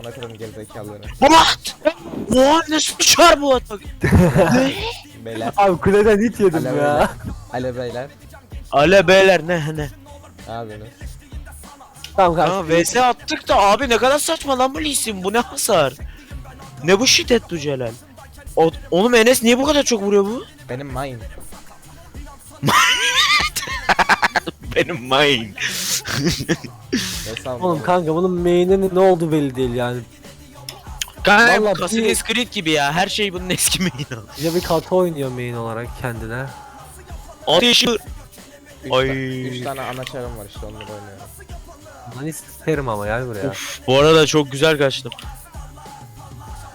Ona kadar gerizekalıları. What? What? Nasıl uçar bu atak? Beyler. Abi kuleden hit yedim Alo ya. beyler. Alo beyler. Ale beyler ne ne? Ne yapıyorsunuz? Tamam Ya kanka. VS attık da abi ne kadar saçma lan bu Lee bu ne hasar? Ne bu şiddet bu Celal? O, oğlum Enes niye bu kadar çok vuruyor bu? Benim mine. Benim mine. Oğlum kanka bunun main'inin ne oldu belli değil yani. Kanka Vallahi bu bir- Creed gibi ya her şey bunun eski main'i. Bir bir kata oynuyor main olarak kendine. Ateşi. Üç, Ay. ta- üç tane ana çarım var işte onları oynuyorum. Lan isterim ama gel buraya. Of bu arada çok güzel kaçtım.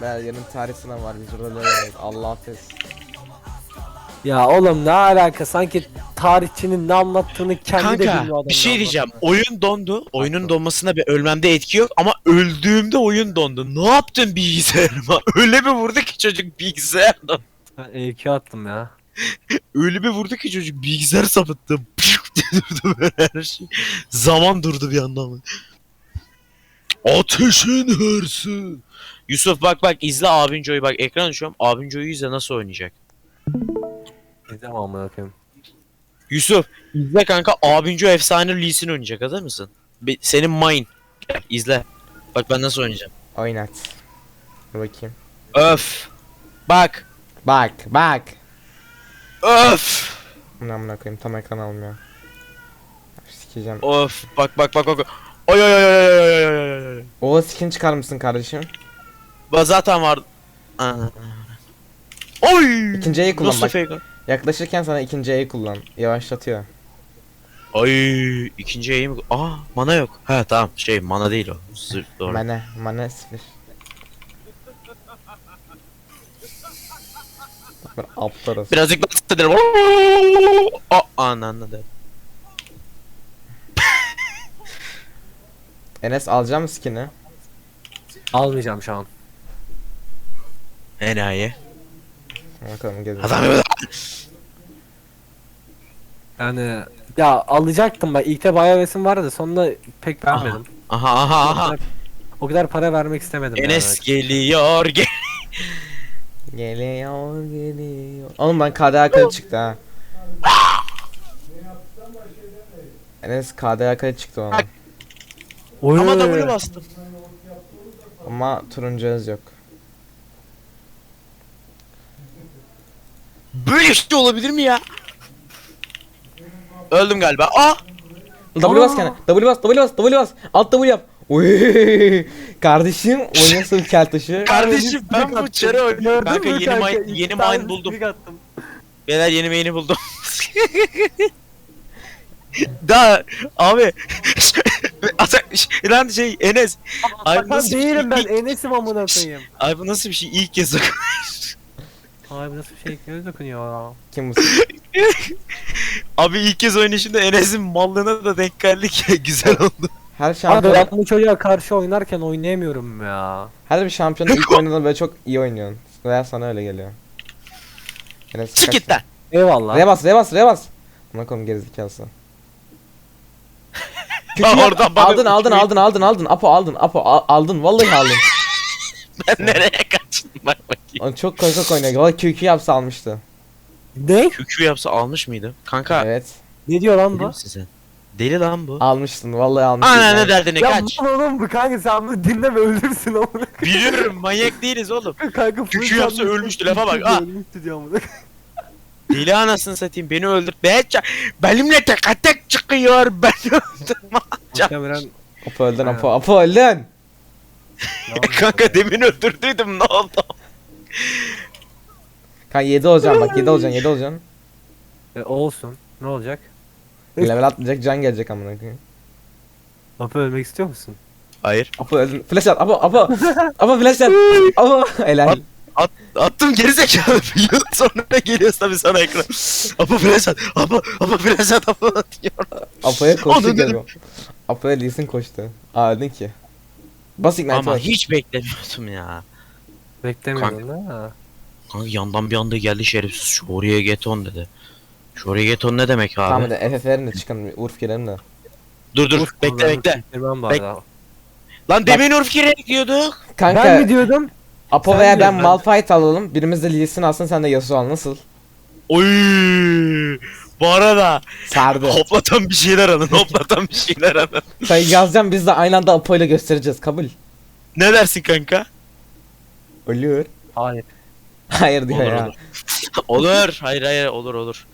Beyler yarın tarih sınavı var biz burada oynayalım. Allah affetsin. Ya oğlum ne alaka sanki tarihçinin ne anlattığını kendi de bilmiyor Kanka adam. bir şey diyeceğim. Oyun dondu. Oyunun Haklı. donmasında bir ölmemde etki yok ama öldüğümde oyun dondu. Ne yaptın bilgisayarıma? Öyle bir vurdu ki çocuk bilgisayardan. Ben EQ attım ya. Öyle bir vurdu ki çocuk bilgisayar sapıttı. Pşık diye durdu böyle her şey. Zaman durdu bir anda ama. Ateşin hırsı. Yusuf bak bak izle abin Joy'u bak ekran açıyorum. Abin Joy'u izle nasıl oynayacak. İzleme amına koyayım. Yusuf izle kanka abin Joy efsane Lee Sin oynayacak hazır mısın? Be- senin mine. Gel izle. Bak ben nasıl oynayacağım. Oynat. Dur bakayım. Öf. Bak. Bak bak. Öf. Bunu amına koyayım tam ekran almıyor. Sikeceğim. Of. Bak bak bak bak. Oy oy oy oy oy oy oy oy oy. O skin çıkar mısın kardeşim? Ba zaten var. Aa. Oy. İkinci E'yi kullan Nasıl bak. fake? Yaklaşırken sana ikinci E'yi kullan. Yavaşlatıyor. Ay ikinci eğim. Aa mana yok. Ha tamam şey mana değil o. Zırh doğru. Mane. Mane sıfır. Bak Ben aptal Birazcık daha istedim. Aa ananı da. Enes alacağım mı skin'i? Almayacağım şu an. Enayi. Bakalım gezin. Adam Yani ya alacaktım ben. İlk de bayağı vardı sonra pek beğenmedim. Aha aha aha. O kadar para vermek istemedim. Enes yani. geliyor gel. Geliyor geliyor. Oğlum ben KDA kayıt çıktı ha. Enes KDA kayıt çıktı ona. Oy. Ama W bastım. Ama turuncu öz yok. Böyle şey olabilir mi ya? Öldüm galiba. Aa! W bas kendine. W bas, W bas, W bas. Alt W yap. Oy. Kardeşim oynasın kel taşı. Kardeşim ben bu çarı oynuyorum. Kanka yeni kanka? mine, yeni mine buldum. Beyler yeni main'i buldum. Daha abi lan şey Enes ben nasıl bir şey? değilim ben İlk- Enes'im amına koyayım. Ay bu nasıl bir şey ilk kez bak- Abi bu nasıl bir şey göz dokunuyor ya. Kim bu? Abi ilk kez oynayışımda Enes'in mallığına da denk geldik ya güzel oldu. Her Abi şampiyon, ben bu çocuğa karşı oynarken oynayamıyorum ya. her bir şampiyonda ilk oynadığında böyle çok iyi oynuyorsun. Veya sana öyle geliyor. Enes Çık git lan. Eyvallah. R'ye bas, R'ye bas, R'ye bas. Buna koyayım gerizekalısı. Lan oradan bana aldın, aldın, uçmayı- aldın, aldın, aldın. Apo aldın, Apo al- aldın. Vallahi aldın. Ben nereye bak bakayım. Onu çok korkak oynuyor. Valla QQ yapsa almıştı. Ne? Kükü yapsa almış mıydı? Kanka Evet. Ne diyor lan bu? sen? Deli lan bu. Almıştın. Vallahi almıştın. Ana ne derdine Ya kaç. mal oğlum bu kanka sen bunu dinleme ölürsün amına Biliyorum manyak değiliz oğlum. koyayım. Kanka full Kükü yapsa canlı- ölmüştü, lafa bak, ah. Ölmüştü diyor amına koyayım. Deli anasını satayım beni öldür. Ben benimle tek tek çıkıyor ben öldürme. Muhtemelen Apo öldün, Ha. Apo. Apo öldün. Kanka demin öldürdüydüm ne oldu? Kanka 7 olacaksın bak 7 olacaksın 7 olacaksın. E, olsun. Ne olacak? Level atmayacak can gelecek amına koyayım. Apo ölmek istiyor musun? Hayır. Apo öldün. Flash at Apo Apo. Apo flash at. Apo helal. At, attım gerizekalı bir yıl sonra geliyor tabii sana ekran. Apa flash at. Apa, apa flash at. Apa atıyor. Apo'ya koştu geliyor. Apo'ya Lee Sin koştu. Aa öldün ki. Bas ignite Ama var. hiç beklemiyordum ya. Beklemiyordun da. Kanka yandan bir anda geldi şerefsiz. Şu oraya geton dedi. Şu oraya geton ne demek abi? Tamam hadi FF verin de çıkın. Urf gelelim de. dur dur Uf, bekle bekle. Bek- arada. Lan demin Urfkir'e gidiyorduk. Kanka Ben mi diyordum? Apo Sen veya ben Malphite alalım. Birimiz de Lee Sin alsın sen de Yasuo al nasıl? Oy. Bu arada Sardı. hoplatan bir şeyler alın. Hoplatan bir şeyler alın. Sen yazacağım biz de aynı anda Apo ile göstereceğiz kabul. Ne dersin kanka? Ölüyor. Hayır. Hayır diyor Olur, ya. olur. olur. Hayır hayır olur olur.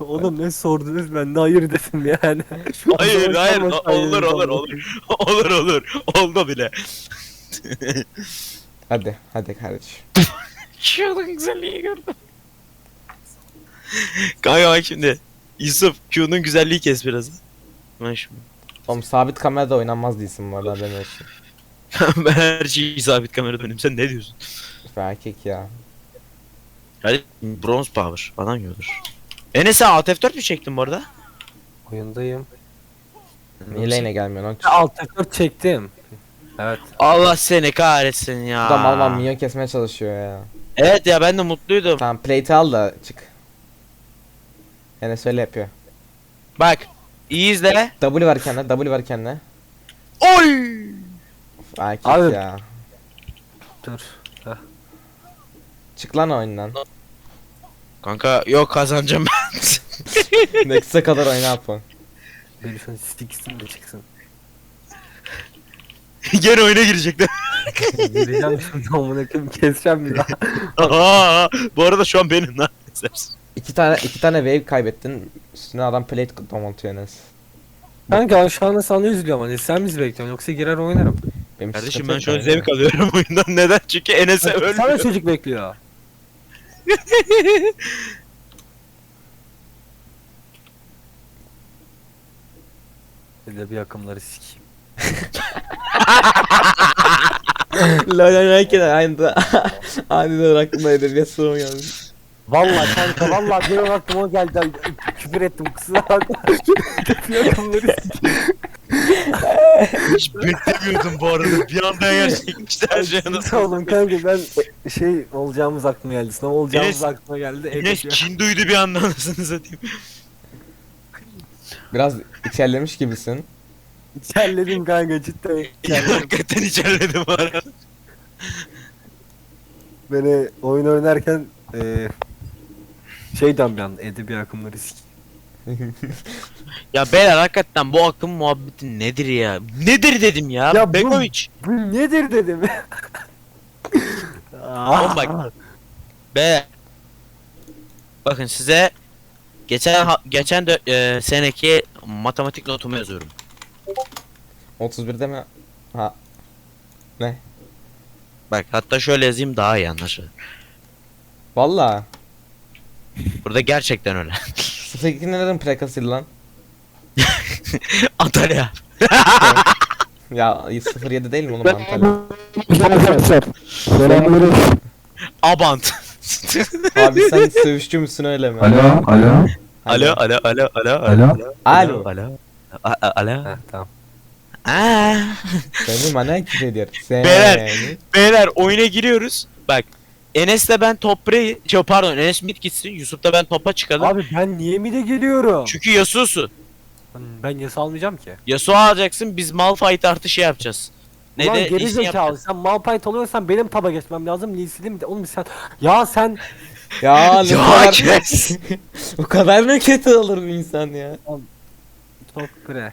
Oğlum ne sordunuz ben de hayır dedim yani. Hayır hayır o- olur olur olur. olur olur. Oldu bile. Hadi hadi kardeşim. Q'nun güzelliği gördüm. Kanka bak şimdi. Yusuf Q'nun güzelliği kes biraz. Ben şimdi. Oğlum sabit kamerada oynanmaz değilsin bu arada haberin olsun. ben her şeyi sabit kamera dönüyorum. Sen ne diyorsun? Erkek ya. Hadi bronze power falan yiyordur. Enes sen Alt F4 mü çektin bu arada? Oyundayım. Niye lane'e gelmiyorsun? Onun Alt F4 çektim. Evet. Allah seni kahretsin ya. Bu da mal mal minyon kesmeye çalışıyor ya. Evet ya ben de mutluydum. Tamam plate al da çık. Enes öyle yapıyor. Bak iyi izle. W var kendine, W var kendine. Oy! Of, erkek Abi. ya. Dur. Çık lan oyundan. Kanka yok kazanacağım ben. Nexus'a kadar oyna Apo. Herifin siksin de çıksın. Gene oyuna girecekler. Gireceğim şimdi amına koyayım keseceğim bir daha. Aa, bu arada şu an benim lan. İki tane iki tane wave kaybettin. Üstüne adam plate domaltıyor Enes. Kanka ben şu anda sana üzülüyorum hani sen bizi bekliyorsun yoksa girer oynarım. Benim Kardeşim ben şu an zevk alıyorum oyundan. Neden? Çünkü Enes'e Sana ölmüyor. çocuk bekliyor. Bir akımları sikeyim. Lol oynarken aynı aniden aklıma edebiyat sorum geldi. Vallahi kanka vallahi benim aklıma o geldi. Ay, Küfür ettim kusura bakma. sikeyim. Hiç beklemiyordum bu arada. Bir anda gerçekleşti her şey nasıl. oğlum kanka ben şey olacağımız aklıma geldi. Sınav olacağımız Enes- aklıma geldi. Enes Evet, kin duydu bir anda anasını satayım. Biraz içerlemiş gibisin. İçerledim kanka cidden. Ya, içerledim. hakikaten içerledim bu arada. Beni oyun oynarken eee şeyden bir anda edebi akımları sikeyim. Ya beyler hakikaten bu akım muhabbeti nedir ya? Nedir dedim ya. Ya bu- Begovic. Bu nedir dedim. Oğlum bak. Be. Bakın size geçen ha- geçen de, e, seneki matematik notumu yazıyorum. 31'de mi? Ha. Ne? Bak hatta şöyle yazayım daha iyi anlaşılır. Valla. Burada gerçekten öyle. 02 nelerin plakasıydı lan? Antalya. Ya 07 değil mi oğlum Antalya? Arkadaşlar. Selamünaleyküm. Abant. Abi sen sövüşçü müsün öyle mi? Alo, alo, alo alo alo alo alo. Alo. alo. A- Alo. Heh, tamam. Aa. Seni bana küfür ediyor. Seni. Beyler. Beyler oyuna giriyoruz. Bak Enes'le ben top re- şey, pardon Enes mid gitsin Yusuf'la ben topa çıkalım. Abi ben niye mi de geliyorum? Çünkü Yasuo'su. Ben yasa almayacağım ki. Yasuo alacaksın biz Malphite artı şey yapacağız. Ne Ulan de geri zekalı yapacağız. sen Malphite oluyorsan benim taba geçmem lazım. Lise'lim de oğlum sen ya sen Ya ne Ya kadar... kes. Bu kadar mı kötü olur bir insan ya? çok pre.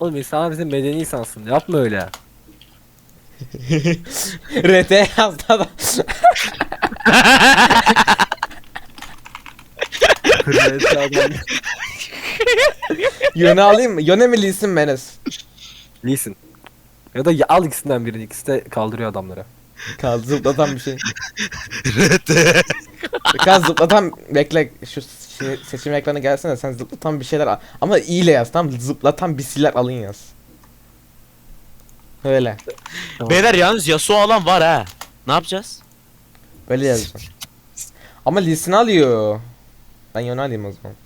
Oğlum insan bizim medeni insansın yapma öyle. RT yazdı adam. Yöne alayım mı? Yöne mi Lee'sin mi Enes? Lisin. Ya da ya- al ikisinden birini ikisi de kaldırıyor adamları. Kaldı zıplatan bir şey. Kan zıplatan bekle şu şey- seçim ekranı gelsene sen zıplatan bir şeyler al. Ama iyiyle yaz tamam mı? zıplatan bir şeyler alın yaz. Öyle. Beyler yalnız Yasuo alan var ha. Ne yapacağız? Öyle yazacağım. Ama Lee'sini alıyor. Ben Yöne alayım o zaman.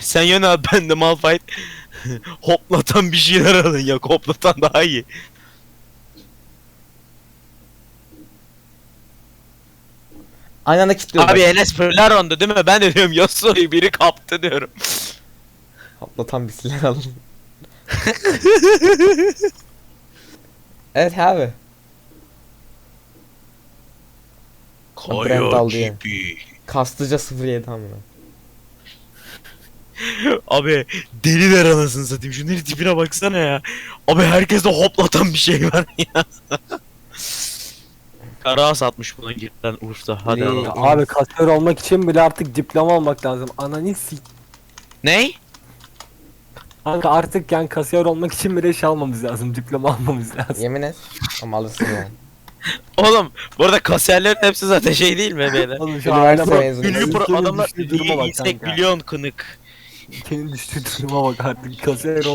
Sen yöne al ben de Malphite. hoplatan bir şeyler alın ya. Hoplatan daha iyi. Aynı anda kilitliyorum. Abi. Enes Fırlaron'du değil mi? Ben de diyorum Yasuo'yu biri kaptı diyorum. Hoplatan bir şeyler alın. Evet abi. Brent ya. gibi. Kastıca 07 amına. Abi deliler anasını satayım. Şunların tipine baksana ya. Abi herkeste hoplatan bir şey var ya. Kara satmış buna cidden Urf'ta. Hadi Ne? alalım. Ya abi kasiyer olmak için bile artık diploma almak lazım. Ananı sik. Ney? Kanka artık yani kasiyer olmak için bile şey almamız lazım. Diploma almamız lazım. Yemin et. Ama alırsın yani. Oğlum bu arada kasiyerlerin hepsi zaten şey değil mi beyler? Oğlum şu Üniversite bak. mezunu. Ünlü pro Ülkenin adamlar düştüğü duruma bak yüksek kanka. milyon kınık. Ülkenin düştüğü duruma bak artık kasiyer